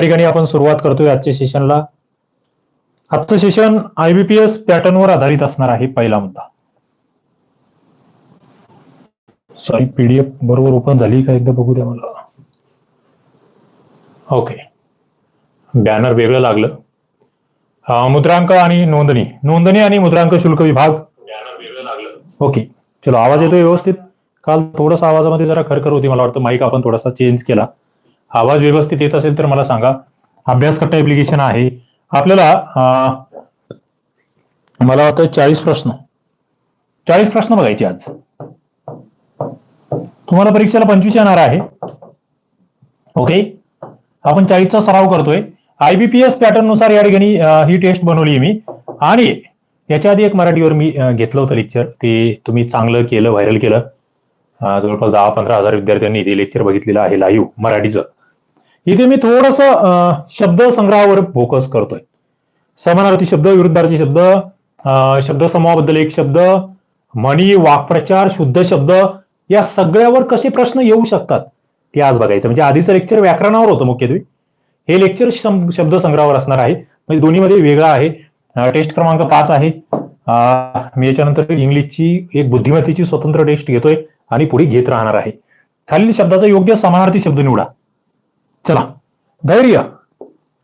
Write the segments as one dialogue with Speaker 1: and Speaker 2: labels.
Speaker 1: ठिकाणी आपण सुरुवात करतोय आजच्या सेशनला आजचं सेशन आयबीपीएस पॅटर्नवर आधारित असणार आहे पहिला मुद्दा. सॉरी पीडीएफ बरोबर ओपन झाली का एकदा बघू द्या मला. ओके बॅनर वेगळं लागलं. मुद्रांक आणि नोंदणी. नोंदणी आणि मुद्रांक शुल्क विभाग. ओके चलो आवाज येतोय व्यवस्थित? काल थोडासा आवाजामध्ये जरा खरखर होती मला वाटतं. माईक आपण थोडासा चेंज केला. आवाज व्यवस्थित येत असेल तर मला सांगा. अभ्यास कट्टा ऍप्लिकेशन आहे. आपल्याला मला वाटतं चाळीस प्रश्न. चाळीस प्रश्न बघायचे आज. तुम्हाला परीक्षेला पंचवीस येणार आहे. ओके? आपण चाळीसचा सराव करतोय. आयबीपीएस पॅटर्ननुसार या ठिकाणी ही टेस्ट बनवली मी. आणि याच्या आधी एक मराठीवर मी घेतलं होतं लेक्चर ते तुम्ही चांगलं केलं व्हायरल केलं. जवळपास दहा पंधरा हजार विद्यार्थ्यांनी ते लेक्चर बघितलेलं आहे लाईव्ह मराठीचं. इथे मी थोडस शब्द संग्रहावर फोकस करतोय. समानार्थी शब्द विरुद्धार्थी शब्द शब्द समूहाबद्दल एक शब्द म्हणी वाक्प्रचार शुद्ध शब्द या सगळ्यावर कसे प्रश्न येऊ शकतात ते आज बघायचं. म्हणजे आधीचं लेक्चर व्याकरणावर होतं मुख्यत्वे. हे लेक्चर शब्द संग्रहावर असणार आहे. म्हणजे दोन्हीमध्ये वेगळा आहे. टेस्ट क्रमांक पाच आहे. मी याच्यानंतर इंग्लिशची एक बुद्धिमत्तेची स्वतंत्र टेस्ट घेतोय आणि पुढे घेत राहणार आहे. खालील शब्दाचा योग्य समानार्थी शब्द निवडा. चला. धैर्य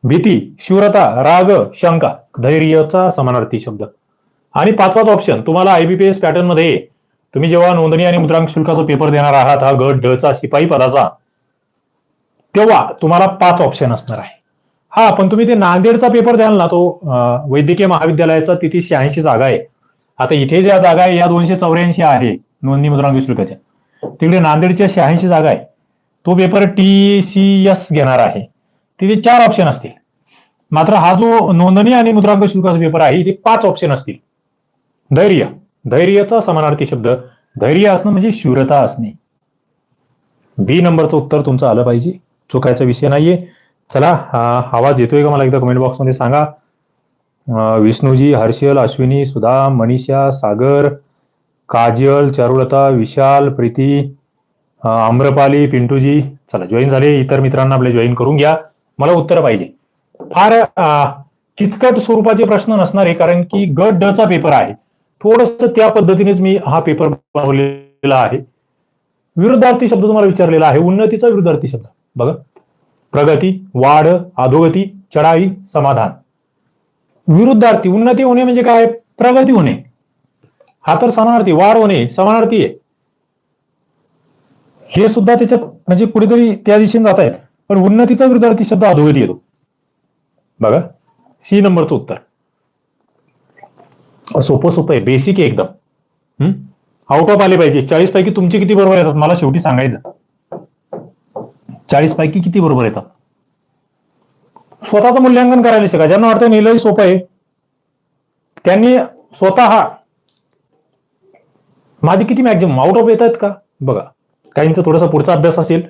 Speaker 1: भीती शूरता राग शंका धैर्यचा समानार्थी शब्द. आणि पाचवाच ऑप्शन तुम्हाला आयबीपीएस पॅटर्नमध्ये तुम्ही जेव्हा नोंदणी आणि मुद्रांक शुल्काचा पेपर देणार आहात हा गट डचा शिपाई पदाचा तेव्हा तुम्हाला पाच ऑप्शन असणार आहे. हा पण तुम्ही ते नांदेडचा पेपर द्याल ना तो वैद्यकीय महाविद्यालयाचा तिथे शहाऐंशी जागा आहे. आता इथे ज्या जागा आहे या दोनशे चौऱ्याऐंशी आहे नोंदणी मुद्रांक शुल्काच्या. तिकडे नांदेडच्या शहाऐंशी जागा आहे. तो पेपर टी सी एस घेणार आहे. तिथे चार ऑप्शन असतील. मात्र हा जो नोंदणी आणि मुद्रांक शुल्काचा पेपर आहे इथे पाच ऑप्शन असतील. धैर्य. धैर्याचा समानार्थी शब्द धैर्य असणं म्हणजे शूरता असणे. बी नंबरचं उत्तर तुमचं आलं पाहिजे. चुकायचा विषय नाहीये. चला आवाज येतोय का मला एकदा कमेंट बॉक्समध्ये सांगा. विष्णूजी हर्षल अश्विनी सुधा मनीषा सागर काजल चारुलता विशाल प्रीती आम्रपाली पिंटूजी चला जॉईन झाले. इतर मित्रांना आपले जॉईन करून घ्या. मला उत्तर पाहिजे. फार किचकट स्वरूपाचे प्रश्न नसणार आहे कारण की गट ड चा पेपर आहे. थोडस त्या पद्धतीनेच मी हा पेपर बनवलेला आहे. विरुद्धार्थी शब्द तुम्हाला विचारलेला आहे. उन्नतीचा विरुद्धार्थी शब्द. बघा. प्रगती वाढ अधोगती चढाई समाधान. विरुद्धार्थी उन्नती होणे म्हणजे काय? प्रगती होणे. हा तर समानार्थी वाढ होणे समानार्थी आहे. हे सुद्धा त्याच्यात म्हणजे कुठेतरी त्या दिशेने जात आहेत. पण उन्नतीचा विरुद्धार्थी शब्द अधोगती येतो. बघा. सी नंबरचं उत्तर. सोपं सोपं आहे. बेसिक आहे एकदम. आउट ऑफ आले पाहिजे. चाळीस पैकी तुमचे किती बरोबर येतात? मला शेवटी सांगायचं. चाळीस पैकी किती बरोबर येतात? स्वतःचं मूल्यांकन करायला शिका. ज्यांना वाटतं नेलंही सोपं आहे त्यांनी स्वतः माझे किती मॅक्झिमम आउट ऑफ येत आहेत का? बघा. काहींचा थोडासा पुढचा अभ्यास असेल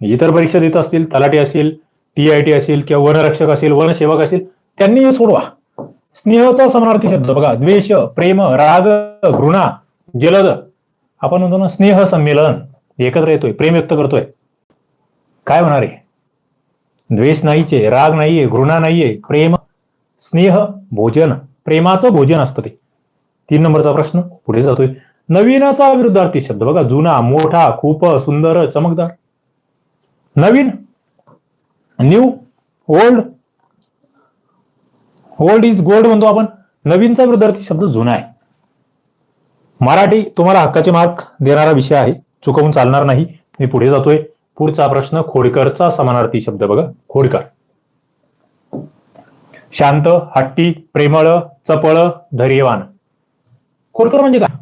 Speaker 1: इतर परीक्षा देत असतील तलाठी असेल टी आय टी असेल किंवा वनरक्षक असेल वनसेवक असेल त्यांनी हे सोडवा. स्नेहचा समानार्थी शब्द. बघा द्वेष प्रेम राग घृणा जलद. आपण म्हणतो ना स्नेह संमेलन. एकत्र येतोय प्रेम व्यक्त करतोय. काय होणार आहे? द्वेष नाहीचे राग नाहीये घृणा नाहीये प्रेम स्नेह भोजन. प्रेमाचं भोजन असतं ते. तीन नंबरचा प्रश्न. पुढे जातोय. नवीनाचा विरुद्धार्थी शब्द. बघा जुना मोठा खूप सुंदर चमकदार. नवीन. New old. Old is gold म्हणतो आपण. नवीनचा विरुद्धार्थी शब्द जुना आहे. मराठी तुम्हाला हक्काचे मार्क देणारा विषय आहे. चुकवून चालणार नाही. मी पुढे जातोय. पुढचा प्रश्न खोडकरचा समानार्थी शब्द बघा. खोडकर. शांत हट्टी प्रेमळ चपळ धैर्यवान. खोडकर म्हणजे काय?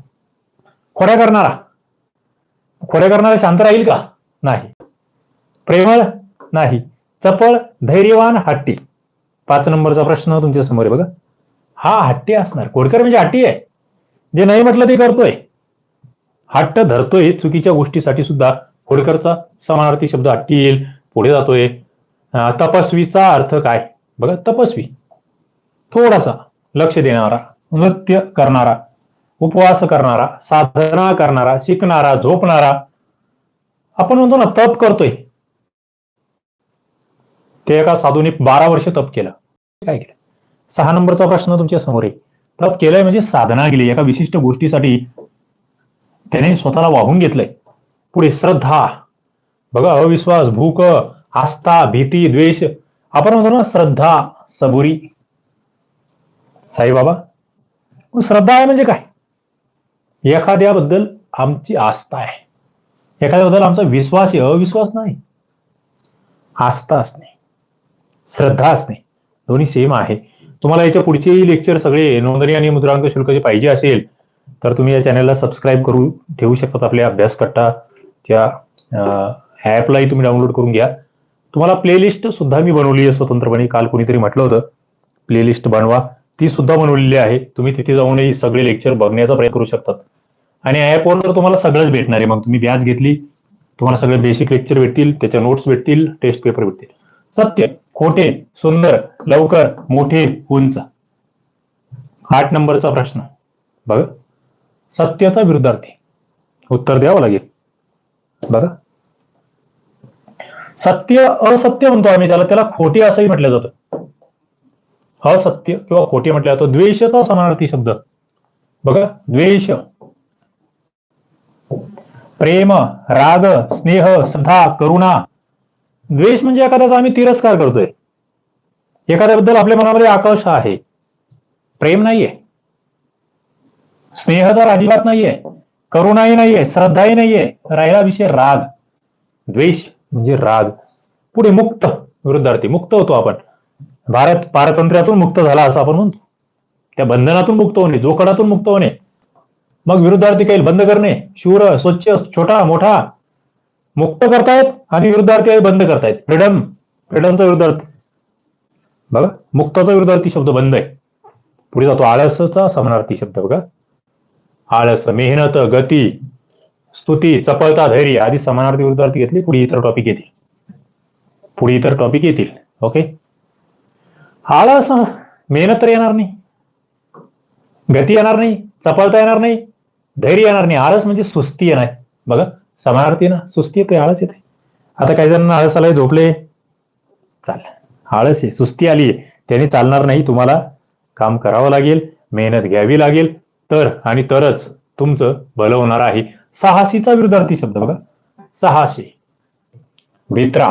Speaker 1: खोड्या करणारा. खोड्या करणारा शांत राहील का? नाही. प्रेमळ? नाही. चपळ? धैर्यवान? हट्टी. पाच नंबरचा प्रश्न तुमच्यासमोर आहे बघा. हा हट्टी असणार. कोडकर म्हणजे हट्टी आहे. जे नाही म्हटलं ते करतोय. हट्ट धरतोय चुकीच्या गोष्टीसाठी सुद्धा खोडकरचा समानार्थी शब्द हट्टी येईल पुढे जातोय. तपस्वीचा अर्थ काय? बघा तपस्वी. थोडासा लक्ष देणारा नृत्य करणारा उपवास करणारा साधना करणारा शिकणारा झोपणारा आपण म्हणतो ना तप करतोय. ते एका साधूने बारा वर्ष तप केलं. काय केलं? सहा नंबरचा प्रश्न तुमच्यासमोर आहे. तप केलंय म्हणजे साधना केली. एका विशिष्ट गोष्टीसाठी त्याने स्वतःला वाहून घेतलंय. पुढे श्रद्धा बघा अविश्वास भूक आस्था भीती द्वेष. आपण म्हणतो ना श्रद्धा सबुरी. साईबाबा श्रद्धा आहे म्हणजे काय? एखाद्याबद्दल आमची आस्था आहे. एखाद्याबद्दल आमचा विश्वास आहे अविश्वास नाही. आस्था असणे श्रद्धा असणे दोन्ही सेम आहे. तुम्हाला याच्या पुढचेही लेक्चर सगळे नोंदणी आणि मुद्रांक शुल्क जे पाहिजे असेल तर तुम्ही या चॅनलला सबस्क्राईब करून ठेवू शकतात आपल्या अभ्यास कट्टाच्या ॲपलाही तुम्ही डाउनलोड करून घ्या. तुम्हाला प्लेलिस्ट सुद्धा मी बनवली आहे स्वतंत्रपणे. काल कोणीतरी म्हटलं होतं प्लेलिस्ट बनवा. ती सुद्धा बनवलेली आहे. तुम्ही तिथे जाऊनही सगळे लेक्चर बघण्याचा प्रयत्न करू शकतात. आणि ॲपवर तर तुम्हाला सगळंच भेटणार आहे. मग तुम्ही बॅच घेतली तुम्हाला सगळे बेसिक लेक्चर भेटतील त्याच्या नोट्स भेटतील टेस्ट पेपर भेटतील. सत्य खोटे सुंदर लवकर मोठे उंच. आठ नंबरचा प्रश्न. बघा. सत्याचा विरुद्धार्थी. उत्तर द्यावं लागेल. बघा. सत्य असत्य म्हणतो आम्ही त्याला. त्याला खोटे असंही म्हटलं जातं. असत्य किंवा खोटे म्हटलं जातं द्वेषचा समानार्थी शब्द. बघा द्वेष. प्रेम राग स्नेह श्रद्धा करुणा. द्वेष म्हणजे एखाद्याचा आम्ही तिरस्कार करतोय. एखाद्याबद्दल आपल्या मनामध्ये आकर्ष आहे. प्रेम नाहीये. स्नेह तर अजिबात नाहीये. करुणाही नाहीये श्रद्धाही नाहीये. राहिला विषय राग. द्वेष म्हणजे राग. पुढे मुक्त. विरुद्धार्थी मुक्त होतो आपण. भारत पारतंत्र्यातून मुक्त झाला असं आपण म्हणतो. त्या बंधनातून मुक्त होणे जोखडातून मुक्त होणे. मग विरुद्धार्थी काही बंद करणे शूर स्वच्छ छोटा मोठा. मुक्त करतायत आणि विरुद्धार्थी बंद करतायत. फ्रीडम फ्रीडमचा विरुद्धार्थी. बघा मुक्ताचा विरुद्धार्थी शब्द बंद आहे. पुढे जातो आळसचा समानार्थी शब्द बघा. आळस मेहनत गती स्तुती चपळता धैर्य आदी समानार्थी विरुद्धार्थी घेतली पुढे इतर टॉपिक येतील. पुढे इतर टॉपिक येतील. ओके आळस मेहनत तर येणार नाही गती येणार नाही चपळता येणार नाही धैर्य येणार नाही आळस म्हणजे सुस्ती येणार बघा समानार्थी ना सुस्ती येते आळस येते आता काही जणांना आळस आलाय झोपले चाल आळस आहे सुस्ती आली आहे त्याने चालणार नाही तुम्हाला काम करावं लागेल मेहनत घ्यावी लागेल तर आणि तरच तुमचं भलं होणार आहे साहसीचा विरुद्धार्थी शब्द बघा साहसी भित्रा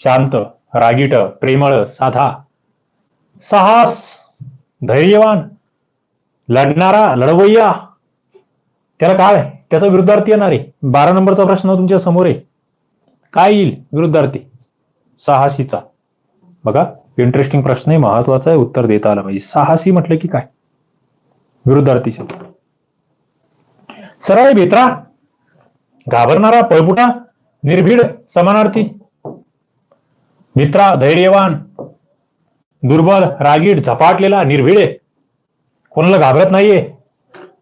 Speaker 1: शांत रागीट प्रेमळ साधा साहस धैर्यवान लढणारा लढवय्या. त्याला काय? त्याचा विरुद्धार्थी येणार आहे. बारा नंबरचा प्रश्न तुमच्यासमोर आहे. काय येईल विरुद्धार्थी? साहसीचा. बघा इंटरेस्टिंग प्रश्न आहे महत्त्वाचा आहे उत्तर देता आलं पाहिजे. साहसी म्हटलं की काय? विरुद्धार्थी शब्द सरळ भित्रा घाबरणारा पळपुटा निर्भीड समानार्थी. मित्रा धैर्यवान दुर्बल रागीट झपाटलेला निर्भिळे आहे. कोणाला घाबरत नाहीये?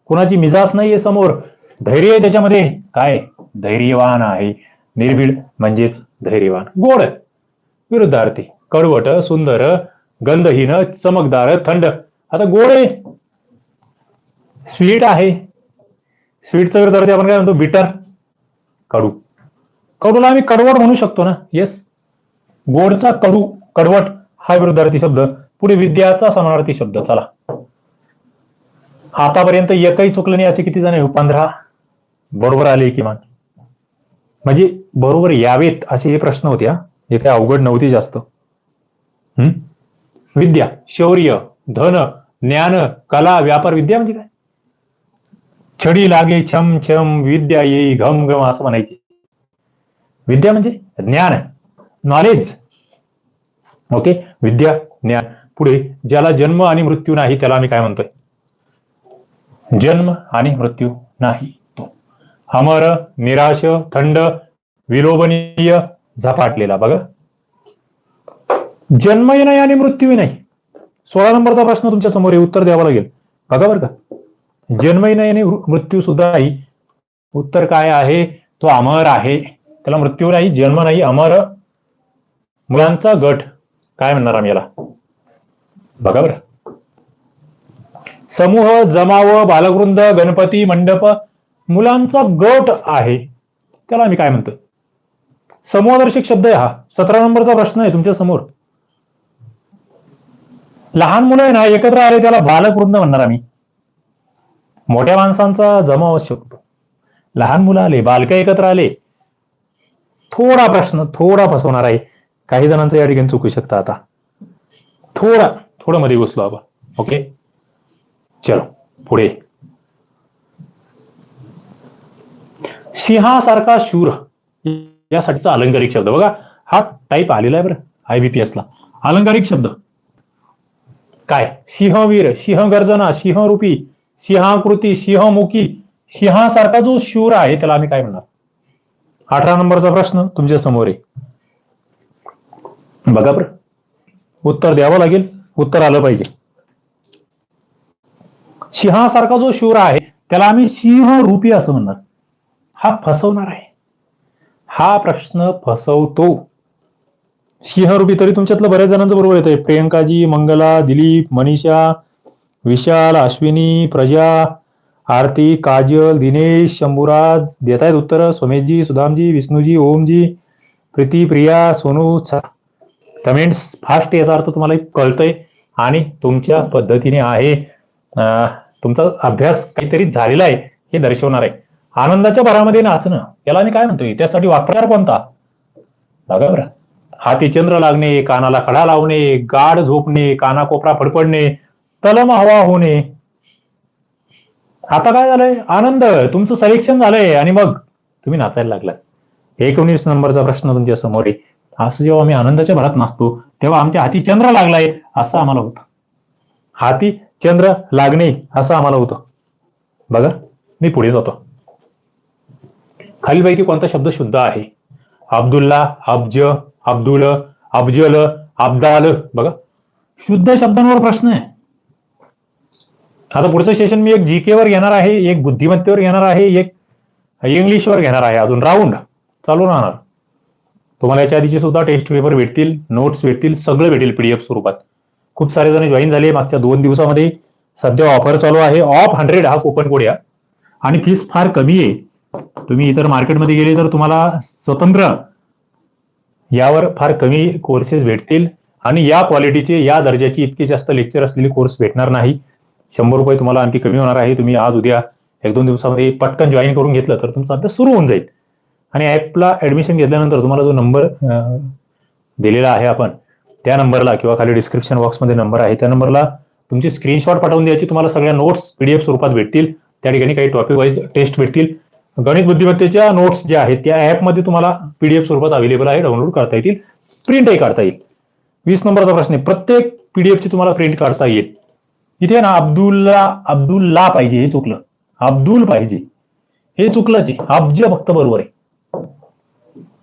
Speaker 1: कोणाची मिजाज नाहीये समोर? धैर्य आहे त्याच्यामध्ये. काय? धैर्यवान आहे. निर्भीड म्हणजेच धैर्यवान. गोड. विरुद्धार्थी. कडवट सुंदर गंधहीन चमकदार थंड. आता गोड आहे. स्वीट आहे. स्वीटचा विरुद्धार्थी आपण काय म्हणतो? बिटर कडू. कडूला आम्ही कडवट म्हणू शकतो ना? येस गोडचा कडू कडवट. हा विरुद्धार्थी शब्द पुढे विद्याचा समानार्थी शब्द चला. आतापर्यंत एकही चुकलं नाही असे किती जण आहे? पंधरा. बरोबर आले किमान म्हणजे बरोबर यावेत असे हे प्रश्न होते हा. हे काही अवघड नव्हती जास्त. हम्म विद्या शौर्य धन ज्ञान कला व्यापार विद्या म्हणजे काय? छडी लागे छम छम विद्या येई घम घम असं म्हणायचे. विद्या म्हणजे ज्ञान नॉलेज ओके? विद्या ज्ञान. पुढे ज्याला जन्म आणि मृत्यू नाही त्याला आम्ही काय म्हणतोय? जन्म आणि मृत्यू नाही तो. अमर निराश थंड विलोभनीय झपाटलेला. बघा. जन्मही नाही आणि मृत्यूही नाही. सोळा नंबरचा प्रश्न तुमच्यासमोर आहे उत्तर द्यावं लागेल. बघा बरं का. जन्मही नाही आणि मृत्यू सुद्धा नाही. उत्तर काय आहे? तो अमर आहे. त्याला मृत्यू नाही जन्म नाही. अमर मुलांचा गट. काय म्हणणार आम्ही याला? बघा बरं. समूह जमाव बालवृंद गणपती मंडप मुलांचा गट आहे. त्याला आम्ही काय म्हणतो? समूहदर्शक शब्द आहे हा. सतरा नंबरचा प्रश्न आहे तुमच्यासमोर. लहान मुलं आहे ना एकत्र आले त्याला बालक वृंद म्हणणार आम्ही. मोठ्या माणसांचा जमाव शकतो. लहान मुलं आले बालक एकत्र आले. थोडा प्रश्न थोडा फसवणार आहे. काही जणांचं या ठिकाणी चुकू शकतं आता. थोडा थोडं मध्ये घुसलो आपण. ओके चलो पुढे. सिंहासारखा शूर यासाठीचा अलंकारिक शब्द. बघा हा टाईप आलेला आहे बरं आयबीपीएस ला. अलंकारिक शब्द. काय? सिंहवीर सिंह गर्जना सिंहरूपी सिंहाकृती सिंहमुखी सिंहासारखा जो शूर आहे त्याला आम्ही काय म्हणणार? अठरा नंबरचा प्रश्न तुमच्यासमोर आहे. बघा बरं. उत्तर द्यावं लागेल उत्तर आलं पाहिजे. सिंहासारखा जो शूर आहे त्याला आम्ही सिंह रूपी असं म्हणणार. हा फसवणार आहे. हा प्रश्न फसवतो. सिंहरूपी तरी तुमच्यातलं बऱ्याच जणांचं बरोबर येतंय. प्रियंकाजी मंगला दिलीप मनीषा विशाल अश्विनी प्रजा आरती काजल दिनेश शंभूराज देत आहेत उत्तर सोमेशजी सुधामजी विष्णूजी ओमजी प्रीती प्रिया सोनू कमेंट्स फास्ट याचा अर्थ तुम्हाला कळतंय आणि तुमच्या पद्धतीने आहे. तुमचा अभ्यास काहीतरी झालेला आहे हे दर्शवणार आहे. आनंदाच्या भरामध्ये नाचणं याला मी काय म्हणतोय? त्यासाठी वापरणार कोणता? बघा बरं. हाती चंद्र लागणे कानाला खडा लावणे गाढ झोपणे कानाकोपरा फडफडणे तलम हवा होणे. आता काय झालंय? आनंद तुमचं सलेक्शन झालंय आणि मग तुम्ही नाचायला लागलाय एकोणीस नंबरचा प्रश्न तुमच्यासमोर आहे. असं जेव्हा आम्ही आनंदाच्या भरात नाचतो. तेव्हा आमच्या हाती चंद्र लागलाय असं आम्हाला होतं. हाती चंद्र लागणे असं आम्हाला होतं. बघा मी पुढे जातो. खालीलपैकी कोणता शब्द शुद्ध आहे? अब्दुल्ला अब्ज अब्दुल अब्जल अब्दाल. बघा. शुद्ध शब्दांवर प्रश्न आहे. आता पुढचं सेशन मी एक जीके वर घेणार आहे एक बुद्धिमत्तेवर घेणार आहे एक इंग्लिशवर घेणार आहे. अजून राऊंड चालू राहणार. तुम्हाला याच्या आधीचे सुद्धा टेस्ट पेपर भेटतील नोट्स भेटतील सगळं भेटेल पीडीएफ स्वरूपात. खूप सारे जण जॉईन झाले मागच्या दोन दिवसामध्ये. सध्या ऑफर चालू आहे. ऑफ हंड्रेड हा कुपन कोड या. आणि फीस फार कमी आहे. तुम्ही इतर मार्केटमध्ये गेले तर तुम्हाला स्वतंत्र यावर फार कमी कोर्सेस भेटतील. आणि या क्वालिटीचे या दर्जाची इतके जास्त लेक्चर असलेले कोर्स भेटणार नाही. शंभर रुपये तुम्हाला आणखी कमी होणार आहे. तुम्ही आज उद्या एक दोन दिवसामध्ये पटकन जॉईन करून घेतलं तर तुमचा अभ्यास सुरू होऊन जाईल. आणि ॲपला ऍडमिशन घेतल्यानंतर तुम्हाला जो नंबर दिलेला आहे आपण त्या नंबरला किंवा खाली डिस्क्रिप्शन बॉक्समध्ये नंबर आहे त्या नंबरला तुमची स्क्रीनशॉट पाठवून द्यायची. तुम्हाला सगळ्या नोट्स पीडीएफ स्वरूपात भेटतील. त्या ठिकाणी काही टॉपिक वाईज टेस्ट भेटतील. गणित बुद्धिमत्तेच्या नोट्स ज्या आहेत त्या ॲपमध्ये तुम्हाला पीडीएफ स्वरूपात अवेलेबल आहे डाउनलोड करता येतील. प्रिंटही काढता येईल. वीस नंबरचा प्रश्न आहे. प्रत्येक पीडीएफची तुम्हाला प्रिंट काढता येईल. इथे ना अब्दुल्ला अब्दुल्ला पाहिजे हे चुकलं. अब्दुल पाहिजे. हे चुकलं जे अब्ज फक्त बरोबर आहे.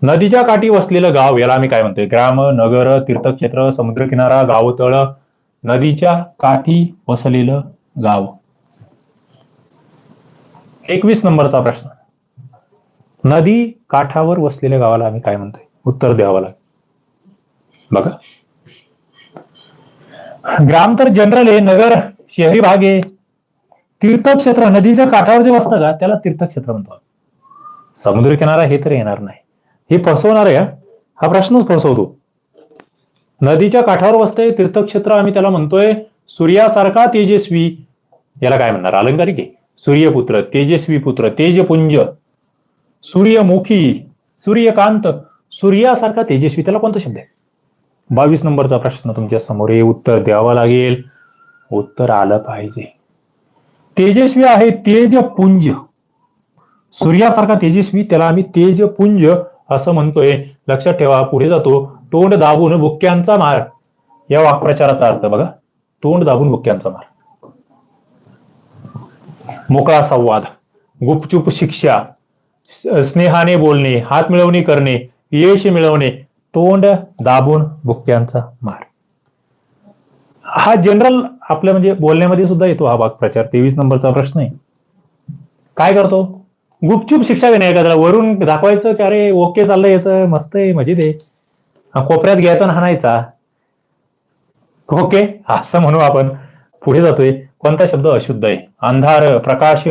Speaker 1: नदीच्या काठी वसलेलं गाव याला आम्ही काय म्हणतोय? ग्राम नगर तीर्थक्षेत्र समुद्रकिनारा गावतळ नदीच्या काठी वसलेलं गाव. एकवीस नंबरचा प्रश्न. नदी काठावर वसलेल्या गावाला आम्ही काय म्हणतोय? उत्तर द्यावं लागेल. बघा. ग्राम तर जनरल आहे नगर शहरी भाग आहे. तीर्थक्षेत्र नदीच्या काठावर जे वसतं का त्याला तीर्थक्षेत्र म्हणतो समुद्र किनारा हे तर येणार नाही. हे फसवणार आहे हा. प्रश्नच फसवतो. नदीच्या काठावर वसते तीर्थक्षेत्र आम्ही त्याला म्हणतोय सूर्यासारखा तेजस्वी. याला काय म्हणणार? अलंकारिक आहे. सूर्यपुत्र तेजस्वी पुत्र तेजपुंज. सूर्यमुखी सूर्यकांत. सूर्यासारखा तेजस्वी त्याला कोणता शब्द आहे? बावीस नंबरचा प्रश्न तुमच्यासमोर हे उत्तर द्यावं लागेल. उत्तर आलं पाहिजे. तेजस्वी आहे तेजपुंज. सूर्यासारखा तेजस्वी त्याला आम्ही तेजपुंज असं म्हणतोय. लक्षात ठेवा पुढे जातो. तोंड दाबून बुक्क्यांचा मार. या वाक्प्रचाराचा अर्थ बघा. तोंड दाबून बुक्क्यांचा मार. मोकळा संवाद. गुपचूप शिक्षा. स्नेहाने बोलणे हात मिळवणी करणे यश मिळवणे तोंड दाबून बुक्क्यांचा मार. हा जनरल आपल्या म्हणजे बोलण्यामध्ये सुद्धा येतो हा वाक्प्रचार. तेवीस नंबरचा प्रश्न आहे. काय करतो? गुपचूप शिक्षा देणे एखाद्याला वरून दाखवायचं की अरे ओके चाललंय याचं मस्त आहे मजेत आहे. हा कोपऱ्यात घ्यायचा ना हाणायचा ओके असं म्हणू आपण. पुढे जातोय. कोणता शब्द अशुद्ध आहे? अंधार प्रकाश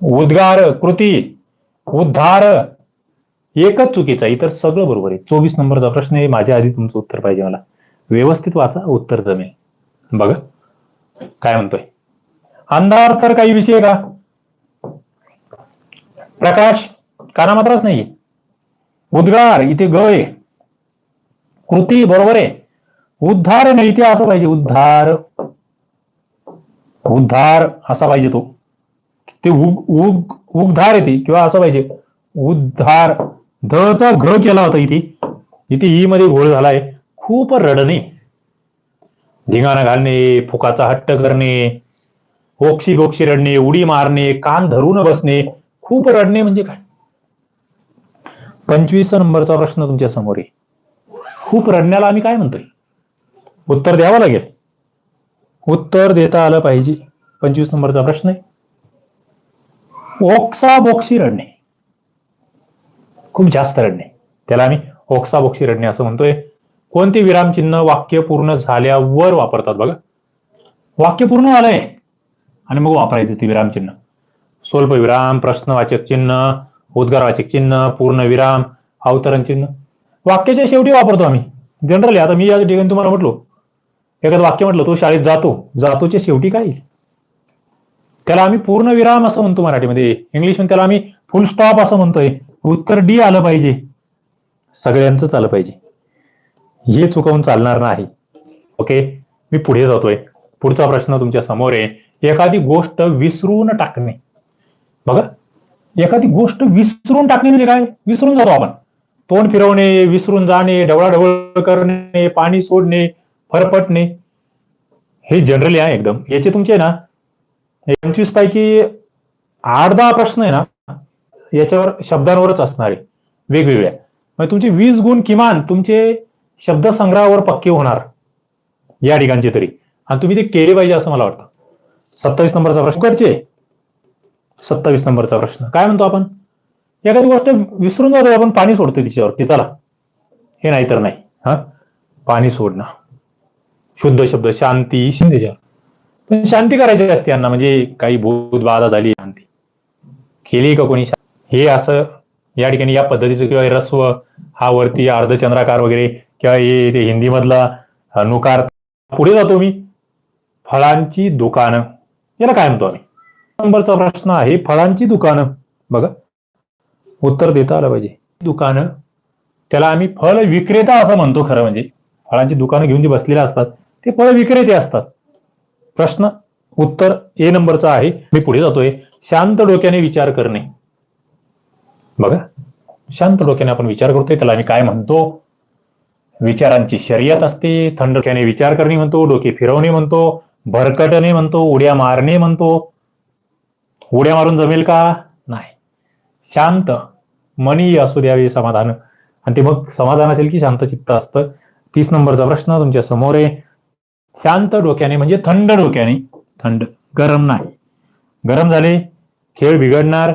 Speaker 1: उद्गार कृती उद्धार. एकच चुकीचा इतर सगळं बरोबर आहे. चोवीस नंबरचा प्रश्न आहे. माझ्या आधी तुमचं उत्तर पाहिजे मला. व्यवस्थित वाचा उत्तर जमेल. बघा. काय म्हणतोय? अंधार तर काही विषय का? प्रकाश काना मात्रच नाहीये उद्गार इथे ग आहे कृती बरोबर आहे उद्धार नाही इथे असं पाहिजे उद्धार. उद्धार असा पाहिजे तो. ते उग उग उगधार येते किंवा असं पाहिजे उद्धार. धचा घ केला होता इथे. इथे ई मध्ये घोळ झालाय. खूप रडणे. धिंगाणा घालणे फुकाचा हट्ट करणे ओक्षी गोक्षी रडणे उडी मारणे कान धरून बसणे खूप रडणे म्हणजे काय? पंचवीस नंबरचा प्रश्न तुमच्यासमोर आहे. खूप रडण्याला आम्ही काय म्हणतोय? उत्तर द्यावं लागेल. उत्तर देता आलं पाहिजे. पंचवीस नंबरचा प्रश्न आहे. ओक्सा बोक्षी रडणे. खूप जास्त रडणे. त्याला आम्ही ओक्सा बोक्षी रडणे असं म्हणतोय. कोणते विरामचिन्ह वाक्य पूर्ण झाल्यावर वापरतात बघा. वाक्य पूर्ण आलंय आणि मग वापरायचं ते विरामचिन्ह. स्वल्प विराम प्रश्नवाचक चिन्ह उद्गारवाचक चिन्ह पूर्ण विराम अवतरण चिन्ह. वाक्याच्या शेवटी वापरतो आम्ही. जनरली आता मी या ठिकाणी तुम्हाला म्हटलो. एखादं वाक्य म्हटलं तो शाळेत जातो. जातोच्या शेवटी काय त्याला आम्ही पूर्ण विराम असं म्हणतो मराठीमध्ये. इंग्लिशमध्ये त्याला आम्ही फुल स्टॉप असं म्हणतोय. उत्तर डी आलं पाहिजे. सगळ्यांचंच आलं पाहिजे. हे चुकवून चालणार नाही. ओके मी पुढे जातोय. पुढचा प्रश्न तुमच्यासमोर आहे. एखादी गोष्ट विसरून टाकणे. बघा. एखादी गोष्ट विसरून टाकणे म्हणजे काय? विसरून जातो आपण. तोंड फिरवणे विसरून जाणे ढवळाढवळ करणे पाणी सोडणे फरफटणे. हे जनरली आहे एकदम. याचे तुमचे ना पंचवीस पैकी आठ दहा प्रश्न आहे ना याच्यावर शब्दांवरच असणारे. वेगवेगळ्या म्हणजे तुमचे वीस गुण किमान तुमचे शब्दसंग्रहावर पक्के होणार. या ठिकाणचे तरी. आणि तुम्ही ते केले पाहिजे असं मला वाटतं. सत्तावीस नंबरचा प्रश्न. करचे सत्तावीस नंबरचा प्रश्न. काय म्हणतो आपण? एखादी गोष्ट विसरून जातो आपण पाणी सोडतो तिच्यावरती. चला. हे नाही तर नाही. हा? पाणी सोडणं. शुद्ध शब्द शांती शिंदेच्या. पण शांती करायची असते यांना. म्हणजे काही भूत बाधा झाली शांती. केली का कोणी हे असं या ठिकाणी या पद्धतीचं किंवा रस्व हा वरती अर्धचंद्राकार वगैरे किंवा हे ते हिंदी मधला नुकार. पुढे जातो मी. फळांची दुकानं. याला काय म्हणतो आम्ही? नंबरचा प्रश्न आहे फळांची दुकानं. बघा उत्तर देता आलं पाहिजे. दुकानं त्याला आम्ही फळ विक्रेता असं म्हणतो खरं म्हणजे. फळांची दुकानं घेऊन जे बसलेले असतात ते फळ विक्रेते असतात. प्रश्न उत्तर ए नंबरचा आहे. मी पुढे जातोय. शांत डोक्याने विचार करणे. बघा शांत डोक्याने आपण विचार करतोय त्याला आम्ही काय म्हणतो? विचारांची शर्यत असते. थंड डोक्याने विचार करणे म्हणतो डोके फिरवणे म्हणतो भरकटणे म्हणतो उड्या मारणे म्हणतो. उड्या मारून जमेल का? नाही. शांत मनी असू द्यावे समाधान. आणि ते मग समाधान असेल की शांत चित्त असतं. तीस नंबरचा प्रश्न तुमच्यासमोर आहे. शांत डोक्याने म्हणजे थंड डोक्याने. थंड गरम नाही. गरम झाले खेळ बिघडणार.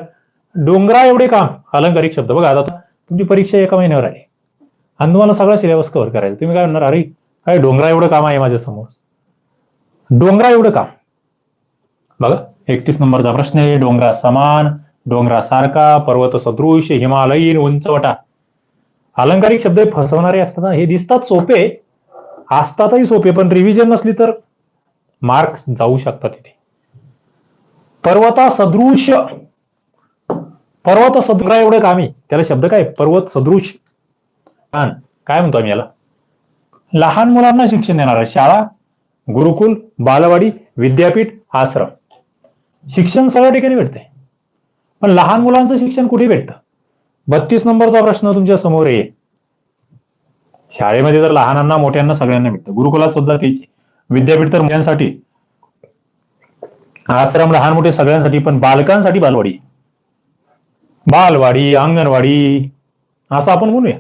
Speaker 1: डोंगरा एवढे काम. अलंकारिक शब्द. बघा आता तुमची परीक्षा एका महिन्यावर आली आणि तुम्हाला सगळा सिलेबस कव्हर करायचा तुम्ही काय म्हणणार? अरे काय डोंगरा एवढं काम आहे माझ्यासमोर. डोंगरा एवढं काम. बघा एकतीस नंबरचा प्रश्न आहे. डोंगरा समान डोंगरासारखा पर्वत सदृश हिमालयीन उंचवटा अलंकारिक शब्द हे फसवणारे असतात ना हे दिसतात सोपे. असतातही सोपे पण रिव्हिजन नसली तर मार्क्स जाऊ शकतात तिथे. पर्वता सदृश. पर्वत सदृश एवढं कामी. त्याला शब्द काय? पर्वत सदृश. काय म्हणतो आम्ही याला? लहान मुलांना शिक्षण देणार शाळा गुरुकुल बालवाडी विद्यापीठ आश्रम. शिक्षण सगळ्या ठिकाणी भेटते पण लहान मुलांचं शिक्षण कुठे भेटतं? बत्तीस नंबरचा प्रश्न तुमच्यासमोर आहे. शाळेमध्ये तर लहानांना मोठ्यांना सगळ्यांना भेटतं. गुरुकुलात सुद्धा तेच विद्यापीठ तर मुलांसाठी आश्रम लहान मोठे सगळ्यांसाठी पण बालकांसाठी बालवाडी. बालवाडी अंगणवाडी असं आपण म्हणूया.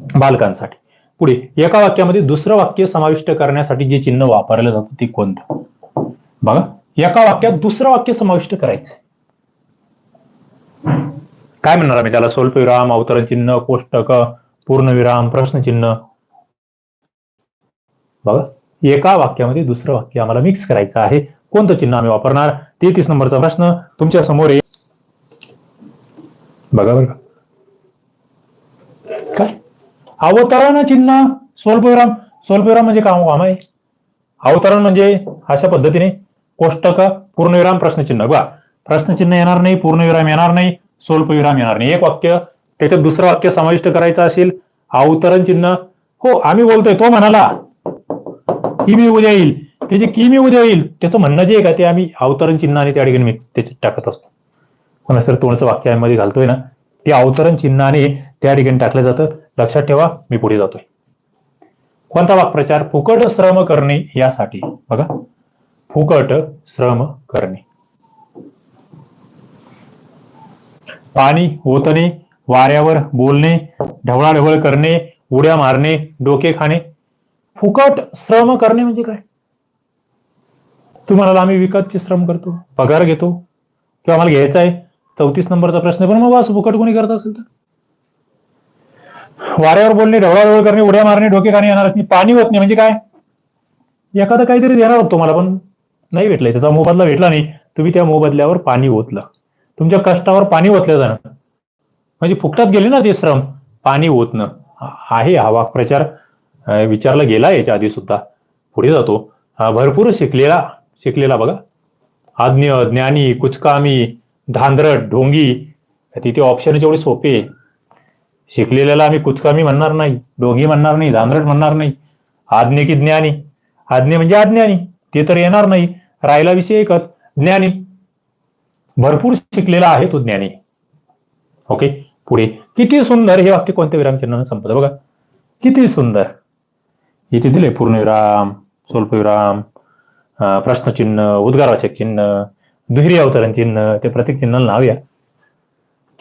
Speaker 1: बालकांसाठी. पुढे एका वाक्यामध्ये दुसरं वाक्य समाविष्ट करण्यासाठी जे चिन्ह वापरलं जातं ते कोणतं? बघा. एका वाक्यात दुसरं वाक्य समाविष्ट करायचं. काय म्हणणार आम्ही त्याला? स्वल्पविराम अवतरण चिन्ह कोष्टक पूर्णविराम प्रश्नचिन्ह. बघा एका वाक्यामध्ये दुसरं वाक्य आम्हाला मिक्स करायचं आहे. कोणतं चिन्ह आम्ही वापरणार? तेहतीस नंबरचा प्रश्न. तुमच्यासमोर आहे बघा बरं का. काय? अवतरण चिन्ह स्वल्पविराम. स्वल्पविराम म्हणजे काम काम आहे. अवतरण म्हणजे अशा पद्धतीने कोष्टक पूर्णविराम प्रश्नचिन्ह. बघा प्रश्नचिन्ह येणार नाही पूर्णविराम येणार नाही स्वल्पविराम येणार नाही. एक वाक्य त्याच्यात दुसरं वाक्य समाविष्ट करायचं असेल अवतरण चिन्ह. हो आम्ही बोलतोय तो म्हणाला की मी उद्या येईल? त्याचे की मी उद्या येईल? त्याचं म्हणणं जे आहे का ते आम्ही अवतरण चिन्हाने त्या ठिकाणी मिक्स त्याच्यात टाकत असतो. हो कोणाच तोंडचं वाक्य आम्ही घालतोय ना ते अवतरण चिन्हाने त्या ठिकाणी टाकलं जातं. लक्षात ठेवा मी पुढे जातोय. कोणता वाक्प्रचार? फुकट श्रम करणे यासाठी. बघा. फुकट श्रम करणे. पाणी ओतणे वाऱ्यावर बोलणे ढवळाढवळ करणे उड्या मारणे डोके खाणे. फुकट श्रम करणे म्हणजे काय? तुम्हाला आम्ही विकतचे श्रम करतो पगार घेतो. किंवा आम्हाला घ्यायचा आहे चौतीस नंबरचा प्रश्न पण मग असं फुकट कोणी करत असेल तर? वाऱ्यावर बोलणे ढवळाढवळ करणे उड्या मारणे डोके खाणे येणार नाही पाणी होत नाही म्हणजे काय? एखादं काहीतरी देणार होतो मला पण नाही भेटलंय. त्याचा मोबदला भेटला नाही. तुम्ही त्या मोबदल्यावर पाणी ओतलं. तुमच्या कष्टावर पाणी ओतलं जाणं. म्हणजे फुकटात गेले ना ते श्रम. पाणी ओतणं. आहे हा वाक्प्रचार. विचारला गेला याच्या आधी सुद्धा. पुढे जातो. भरपूर शिकलेला शिकलेला बघा. आज्ञ ज्ञानी कुचकामी धांदरट ढोंगी. तिथे ऑप्शन जेवढे सोपे शिकलेल्याला आम्ही कुचकामी म्हणणार नाही. ढोंगी म्हणणार नाही. धांदरट म्हणणार नाही. आज्ञे की ज्ञानी? आज्ञे म्हणजे अज्ञानी. ते तर येणार नाही. राहिला विषय एकच ज्ञानी भरपूर शिकलेला आहे तो ज्ञानी. ओके पुढे किती सुंदर हे वाक्य कोणत्या विरामचिन्हाने संपत? बघा. किती सुंदर. इथे दिले पूर्णविराम स्वल्पविराम प्रश्नचिन्ह उद्गारवाचक चिन्ह दुहेरी अवतरण चिन्ह ते प्रत्येक चिन्हाला नाव या.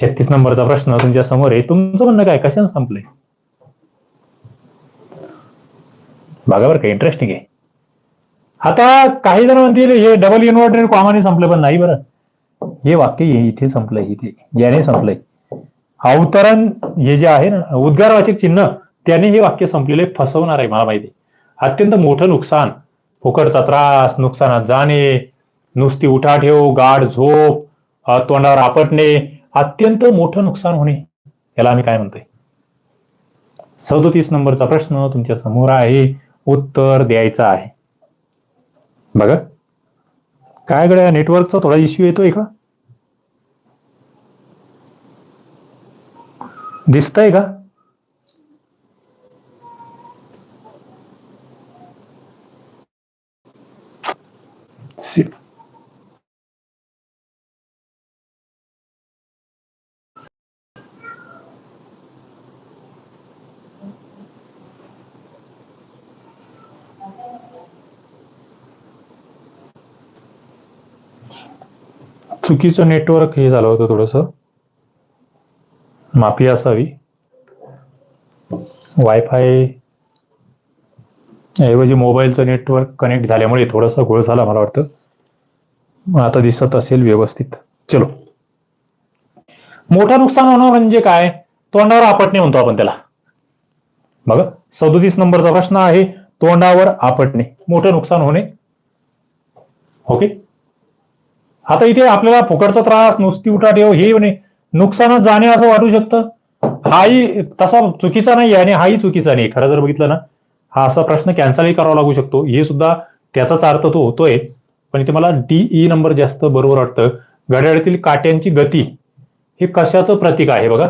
Speaker 1: छत्तीस नंबरचा प्रश्न तुमच्यासमोर आहे. तुमचं म्हणणं काय? कशाने संपलंय? बघा बरं का इंटरेस्टिंग आहे. आता काही जण म्हणतील हे डबल इन्व्हर्टेड कॉमाने संपलं. पण नाही बरं. हे वाक्य हे इथे संपलंय इथे. याने संपलंय. अवतरण हे जे आहे ना उद्गारवाचक चिन्ह त्याने हे वाक्य संपलेले फसवणार आहे मला माहिती अत्यंत मोठं नुकसान. फुकटचा त्रास नुकसानात जाणे नुसती उठाठेव गाढ झोप तोंडावर आपटणे अत्यंत मोठं नुकसान होणे याला आम्ही काय म्हणतोय? सदोतीस नंबरचा प्रश्न तुमच्यासमोर आहे. उत्तर द्यायचं आहे. बघा. काय गड्या नेटवर्कचा थोडा इश्यू येतोय का? दिसतंय का? सी चुकीचं नेटवर्क हे झालं होतं थोडस. माफी असावी. वायफाय ऐवजी मोबाईलचं नेटवर्क कनेक्ट झाल्यामुळे थोडासा घोळ झाला मला वाटतं. आता दिसत असेल व्यवस्थित. चलो. मोठं नुकसान होणं म्हणजे काय? तोंडावर आपटणे म्हणतो आपण त्याला. बघा सदोतीस नंबरचा प्रश्न आहे तोंडावर आपटणे. मोठं नुकसान होणे. ओके? आता इथे आपल्याला फुकटचा त्रास नुसती उठाठेव हे म्हणे नुकसानात जाणे असं वाटू शकतं? हाही तसा चुकीचा नाही आणि हाही चुकीचा नाही. खरं जर बघितलं ना हा असा प्रश्न कॅन्सलही करावा लागू शकतो. हे सुद्धा त्याचाच अर्थ तो होतोय. पण इथे मला डीई नंबर जास्त बरोबर वाटतं. घड्याळातील काट्यांची गती हे कशाचं प्रतीक आहे बघा?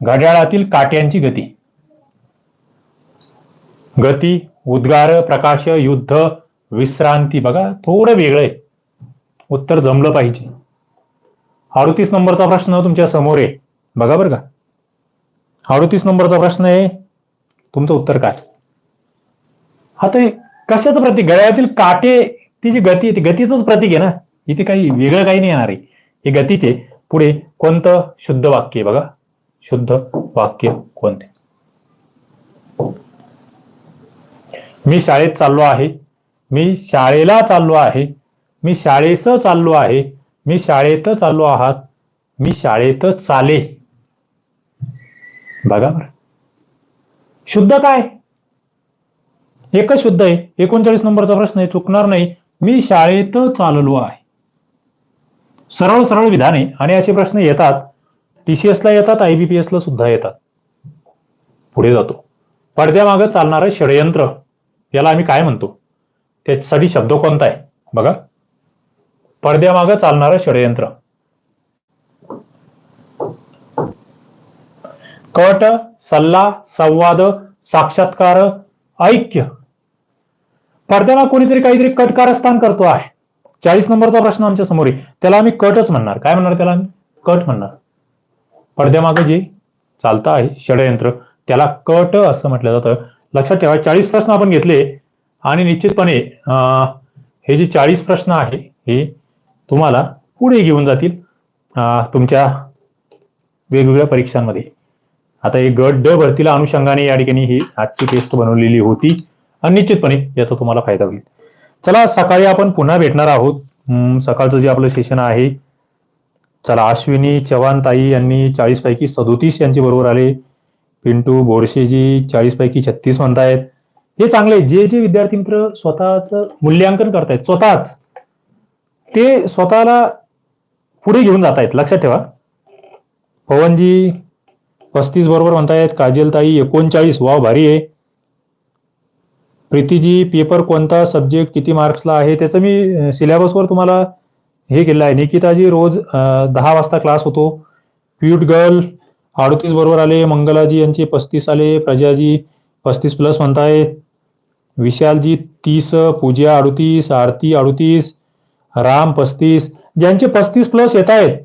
Speaker 1: घड्याळातील काट्यांची गती. गती उद्गार प्रकाश युद्ध विश्रांती बघा थोडं वेगळं आहे. उत्तर जमलं पाहिजे. अडतीस नंबरचा प्रश्न तुमच्यासमोर आहे. बघा बरं का. अडतीस नंबरचा प्रश्न आहे. तुमचं उत्तर काय? आता कशाचं प्रतीक? गळ्यातील काटे ती जी गती आहे ती गतीचंच प्रतीक आहे ना? इथे काही वेगळं काही नाही येणार आहे. हे गतीचे पुढे कोणतं शुद्ध वाक्य आहे बघा. शुद्ध वाक्य कोणते? मी शाळेत चाललो आहे. मी शाळेला चाललो आहे. मी शाळेस चाललो आहे. मी शाळेत चाललो आहात. मी शाळेत चाले. बघा बरं. शुद्ध काय? एकच शुद्ध आहे. एकोणचाळीस नंबरचा प्रश्न आहे. चुकणार नाही. मी शाळेत चाललो आहे. सरळ सरळ विधान आहे आणि असे प्रश्न येतात. टीसीएसला येतात आयबीपीएसला सुद्धा येतात. पुढे जातो. पडद्यामागं चालणारं षडयंत्र. याला आम्ही काय म्हणतो? त्याच्यासाठी शब्द कोणता आहे? बघा. पडद्यामागं चालणारं षडयंत्र. कट सल्ला संवाद साक्षात्कार ऐक्य. पडद्याला कोणीतरी काहीतरी कट कारस्थान करतो आहे. चाळीस नंबरचा प्रश्न आमच्यासमोर आहे. त्याला आम्ही कटच म्हणणार. काय म्हणणार त्याला आम्ही? कट म्हणणार. पडद्यामागं जे चालतं आहे षडयंत्र त्याला कट असं म्हटलं जातं. लक्षात ठेवा चाळीस प्रश्न आपण घेतले आणि निश्चितपणे अं, हे जे चाळीस प्रश्न आहे हे तुम्हाला पुढे घेऊन जातील तुमच्या वेगवेगळ्या परीक्षांमध्ये. आता एक गट ड भरतीला अनुषंगाने या ठिकाणी ही आजची टेस्ट बनवलेली होती. आणि निश्चितपणे याचा तुम्हाला फायदा होईल. चला सकाळी आपण पुन्हा भेटणार आहोत. सकाळचं जे आपलं सेशन आहे चला अश्विनी चव्हाण ताई यांनी चाळीस पैकी सदोतीस यांचे बरोबर आले. पिंटू बोरशेजी चाळीस पैकी छत्तीस म्हणतायत. हे चांगले जे जे विद्यार्थी मित्र स्वतःच मूल्यांकन करतायत स्वतःच ते स्वतःला पुढे घेऊन जात आहेत लक्षात ठेवा. पवनजी पस्तीस बरोबर म्हणतायत काजलताई एकोणचाळीस वाव भारी आहे. प्रीतीजी पेपर कोणता सब्जेक्ट किती मार्क्सला आहे? त्याचं मी सिलेबसवर तुम्हाला हे केलं आहे. निकिताजी रोज दहा वाजता क्लास होतो. प्युट गर्ल अडतीस बरोबर आले. मंगलाजी यांचे पस्तीस आले. प्रजाजी पस्तीस प्लस म्हणतायत. विशालजी तीस पूजा अडतीस आरती अडतीस. राम पस्तीस ज्यांचे पस्तीस प्लस येत आहेत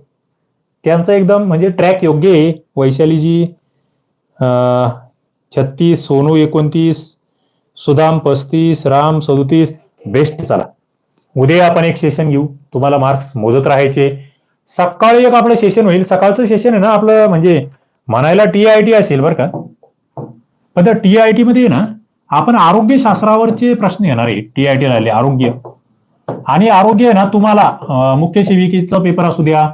Speaker 1: त्यांचं एकदम म्हणजे ट्रॅक योग्य आहे. वैशालीजी छत्तीस सोनू एकोणतीस सुदाम पस्तीस राम सदोतीस बेस्ट चला. उद्या आपण एक सेशन घेऊ. तुम्हाला मार्क्स मोजत राहायचे. सकाळी एक आपलं सेशन होईल. सकाळचं सेशन आहे ना आपलं म्हणजे म्हणायला टी आय टी असेल बरं का. पण त्या टी आय टी मध्ये ना आपण आरोग्यशास्त्रावरचे प्रश्न येणार आहे. टी आय टी आले आरोग्य. आणि आरोग्य आहे ना तुम्हाला मुख्य सेविकेचा पेपर असू द्या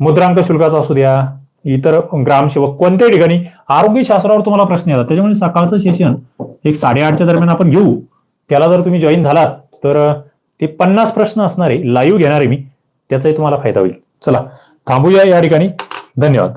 Speaker 1: मुद्रांक शुल्काचा असू द्या इतर ग्रामसेवक कोणत्याही ठिकाणी आरोग्यशास्त्रावर तुम्हाला प्रश्न येतात. त्याच्यामुळे सकाळचं सेशन एक साडेआठच्या दरम्यान आपण घेऊ. त्याला जर तुम्ही जॉईन झालात तर ते पन्नास प्रश्न असणारे लाईव्ह घेणारे मी. त्याचाही तुम्हाला फायदा होईल. चला थांबूया या ठिकाणी. धन्यवाद.